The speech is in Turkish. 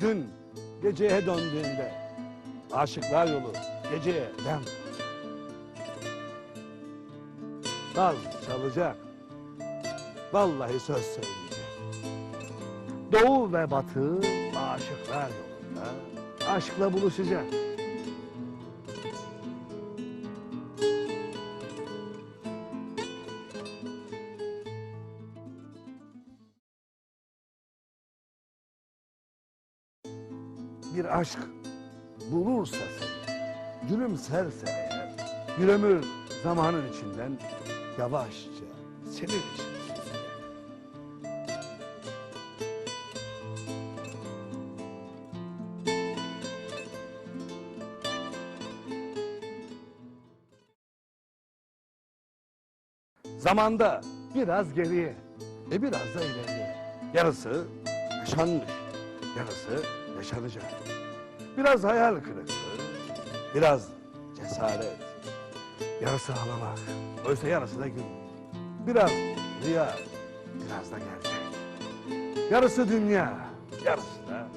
Gün geceye döndüğünde aşıklar yolu geceye dem. Saz çalacak. Vallahi söz söyleyecek. Doğu ve batı aşıklar yolunda aşkla buluşacak. Bir aşk bulursa seni, gülümserse eğer, bir zamanın içinden yavaşça senin için. Zamanda biraz geriye ve biraz da ileriye. Yarısı yaşanmış, yarısı yaşanacak. Biraz hayal kırıklığı, biraz cesaret. Yarısı ağlamak, oysa yarısı da gül. Biraz rüya, biraz da gerçek. Yarısı dünya, yarısı da